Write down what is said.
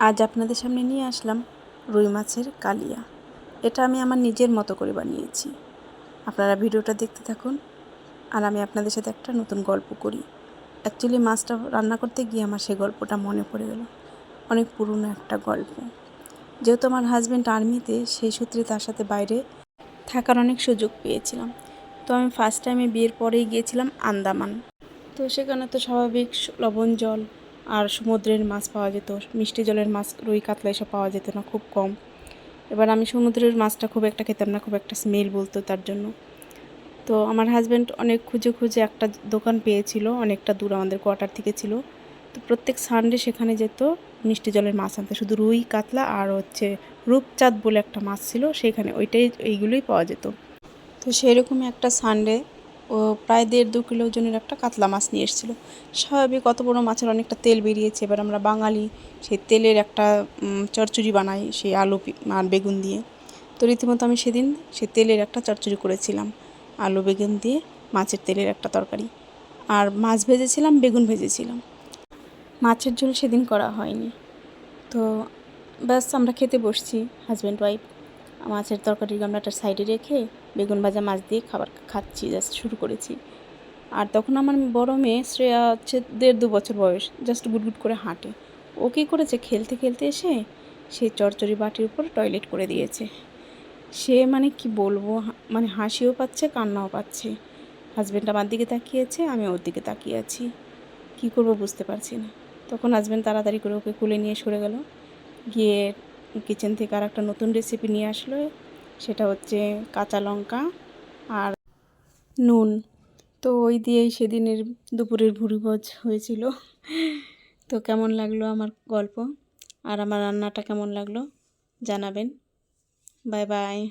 আজ আপনাদের সামনে নিয়ে আসলাম রুই মাছের কালিয়া। এটা আমি আমার নিজের মতো করে বানিয়েছি। আপনারা ভিডিওটা দেখতে থাকুন আর আমি আপনাদের সাথে একটা নতুন গল্প করি। অ্যাকচুয়ালি মাছটা রান্না করতে গিয়ে আমার সেই গল্পটা মনে পড়ে গেল। অনেক পুরনো একটা গল্প। যেহেতু আমার হাজব্যান্ড আর্মিতে সেই সূত্রে তার সাথে বাইরে থাকার অনেক সুযোগ পেয়েছিলাম। তো আমি ফার্স্ট টাইমে বিয়ের পরেই গিয়েছিলাম আন্দামান। তো সেখানে তো স্বাভাবিক লবণ জল আর সমুদ্রের মাছ পাওয়া যেত, মিষ্টি জলের মাছ, রুই কাতলা এসব পাওয়া যেত না, খুব কম। এবার আমি সমুদ্রের মাছটা খুব একটা খেতাম না, খুব একটা স্মেল বলতো তার জন্য। তো আমার হাজব্যান্ড অনেক খুঁজে খুঁজে একটা দোকান পেয়েছিল, অনেকটা দূর আমাদের কোয়ার্টার থেকে ছিল। তো প্রত্যেক সানডে সেখানে যেত, মিষ্টি জলের মাছ আনতে। শুধু রুই, কাতলা আর হচ্ছে রূপচাঁদ বলে একটা মাছ ছিল, সেখানে ওইটাই, এইগুলোই পাওয়া যেত। তো সেরকমই একটা সানডে প্রায় দেড় দু কিলো ওজনের একটা কাতলা মাছ নিয়ে এসেছিল। স্বাভাবিক কত বড় মাছের অনেকটা তেল বেরিয়েছে। এবার আমরা বাঙালি সেই তেলের একটা চচ্চড়ি বানাই সেই আলু আর বেগুন দিয়ে। তো রীতিমতো আমি সেদিন সে তেলের একটা চচ্চড়ি করেছিলাম। আলু বেগুন দিয়ে মাছের তেলের একটা তরকারি। আর মাছ ভেজেছিলাম, বেগুন ভেজেছিলাম। মাছের ঝোল সেদিন করা হয়নি। তো ব্যাস আমরা খেতে বসছি হাজব্যান্ড ওয়াইফ মাছের তরকারির গামলাটা সাইডে রেখে বেগুন ভাজা মাছ দিয়ে খাবার খাচ্ছি জাস্ট শুরু করেছি। আর তখন আমার বড় মেয়ে শ্রেয়া হচ্ছে দেড় দু বছর বয়স জাস্ট গুটগুট করে হাঁটে। ও কী করেছে, খেলতে খেলতে এসে সেই চরচড়ি বাটির উপর টয়লেট করে দিয়েছে। সে মানে কি বলব মানে হাসিও পাচ্ছে, কান্নাও পাচ্ছে। হাজব্যান্ড আমার দিকে তাকিয়েছে, আমি ওর দিকে তাকিয়ে আছি। কী করব বুঝতে পারছি না। তখন হাজব্যান্ড তাড়াতাড়ি করে ওকে কুলে নিয়ে সরে গেল। গিয়ে কিচেন থেকে আর একটা নতুন রেসিপি নিয়ে আসলো। সেটা হচ্ছে কাঁচা লঙ্কা আর নুন। তো ওই দিয়েই সেদিনের দুপুরের ভুরিভোজ হয়েছিল। তো কেমন লাগল আমার গল্প? আর আমার রান্নাটা কেমন লাগল? জানাবেন। Bye bye.